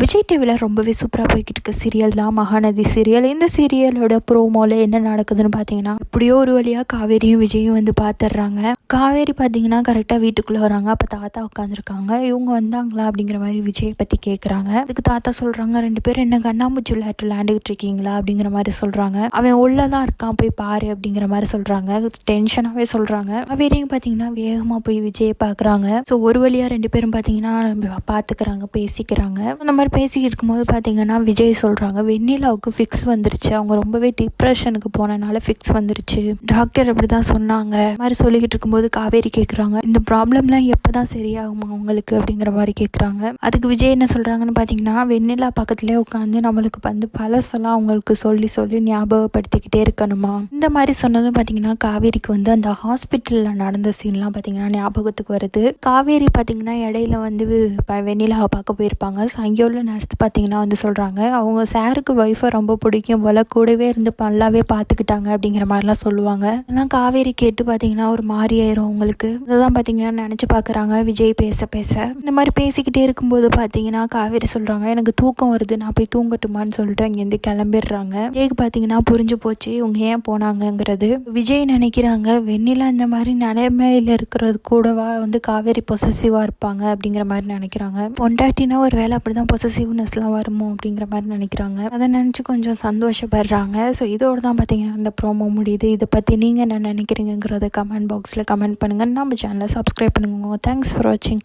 விஜய் டிவியில் ரொம்பவே சூப்பராக போய்கிட்டு இருக்க சீரியல் தான் மகாநதி சீரியல் இந்த சீரியலோட ப்ரோமோவில் என்ன நடக்குதுன்னு பார்த்தீங்கன்னா இப்படியோ ஒரு வழியாக காவேரியும் விஜயும் வந்து பார்த்துடுறாங்க காவேரி பார்த்தீங்கன்னா கரெக்டாக வீட்டுக்குள்ளே வராங்க. அப்போ தாத்தா உட்காந்துருக்காங்க இவங்க வந்தாங்களா அப்படிங்கிற மாதிரி விஜயை பற்றி கேட்குறாங்க அதுக்கு தாத்தா சொல்கிறாங்க ரெண்டு பேரும் என்ன கண்ணாமூச்சி விளையாட்டு விளையாண்டுக்கிட்டு இருக்கீங்களா? அப்படிங்கிற மாதிரி சொல்கிறாங்க அவன் உள்ளே தான் இருக்கான் போய் பாரு அப்படிங்கிற மாதிரி சொல்கிறாங்க டென்ஷனாகவே சொல்கிறாங்க காவேரியும் பார்த்தீங்கன்னா வேகமாக போய் விஜயை பார்க்குறாங்க ஸோ ஒரு வழியாக ரெண்டு பேரும் பார்த்தீங்கன்னா பார்த்துக்கிறாங்க பேசிக்கிறாங்க. அந்த மாதிரி பேசிக்கிட்டு இருக்கும்போது பார்த்தீங்கன்னா விஜய் சொல்கிறாங்க வெண்ணிலாவுக்கு ஃபிக்ஸ் வந்துருச்சு. அவங்க ரொம்பவே டிப்ரெஷனுக்கு போனனால ஃபிக்ஸ் வந்துருச்சு. டாக்டர் அப்படி தான் சொன்னாங்க மாதிரி சொல்லிக்கிட்டு இருக்கும்போது காவேரி கேட்குறாங்க இந்த ப்ராப்ளம்லாம் எப்போ தான் சரியாகுமா உங்களுக்கு? அப்படிங்கிற மாதிரி கேட்குறாங்க அதுக்கு விஜய் என்ன சொல்கிறாங்கன்னு பார்த்தீங்கன்னா வெண்ணிலா பக்கத்துலேயே உட்காந்து நம்மளுக்கு வந்து பழசெல்லாம் அவங்களுக்கு சொல்லி சொல்லி ஞாபகப்படுத்திக்கிட்டே இருக்கணுமா? இந்த மாதிரி சொன்னதும் பார்த்தீங்கன்னா காவேரிக்கு வந்து அந்த ஹாஸ்பிட்டலில் நடந்த சீன்லாம் பார்த்தீங்கன்னா ஞாபகத்துக்கு வருது. காவேரி பார்த்தீங்கன்னா இடையில வந்து வெண்ணிலாவை பார்க்க போயிருப்பாங்க. ஸோ அங்கே உள்ள நர்ஸ் பார்த்தீங்கன்னா வந்து சொல்கிறாங்க அவங்க சாருக்கு ஒய்ஃபை ரொம்ப பிடிக்கும் போல் கூடவே இருந்து நல்லாவே பார்த்துக்கிட்டாங்க அப்படிங்கிற மாதிரிலாம் சொல்லுவாங்க. ஆனால் காவேரி கேட்டு பார்த்தீங்கன்னா ஒரு மாதிரி ஆயிரும் அவங்களுக்கு. இதுதான் பார்த்தீங்கன்னா நினச்சி பார்க்குறாங்க விஜய் பேச பேச. இந்த மாதிரி பேசிக்கிட்டே இருக்கும்போது பார்த்தீங்கன்னா காவேரி சொல்கிறாங்க எனக்கு தூக்கம் வருது நான் போய் தூங்கட்டுமான்னு சொல்லிட்டு அங்கேருந்து கிளம்பிடுறாங்க. விஜய்க்கு பார்த்தீங்கன்னா புரிஞ்சு போச்சு இவங்க ஏன் போனாங்கங்கிறது. விஜய் நினைக்கிறாங்க வெண்ணிலா இந்த மாதிரி நிலைமையில் இருக்கிறது கூடவா வந்து காவேரி பொசசிவாக இருப்பாங்க? அப்படிங்கிற மாதிரி நினைக்கிறாங்க. பொண்டாட்டினா ஒரு வேலை அப்படி தான் பொசசிவ்னஸ்லாம் வருமோ அப்படிங்கிற மாதிரி நினைக்கிறாங்க. அதை நினச்சி கொஞ்சம் சந்தோஷப்படுறாங்க. ஸோ இதோட தான் பார்த்தீங்கன்னா இந்த ப்ரோமோ முடியுது. இதை பற்றி நீங்கள் என்ன நினைக்கிறீங்கிறத கமெண்ட் பாக்ஸில் கமெண்ட் பண்ணுங்கள் நம்ம சேனலை சப்ஸ்கிரைப் பண்ணுங்க. தேங்க்ஸ் ஃபார் வாட்சிங்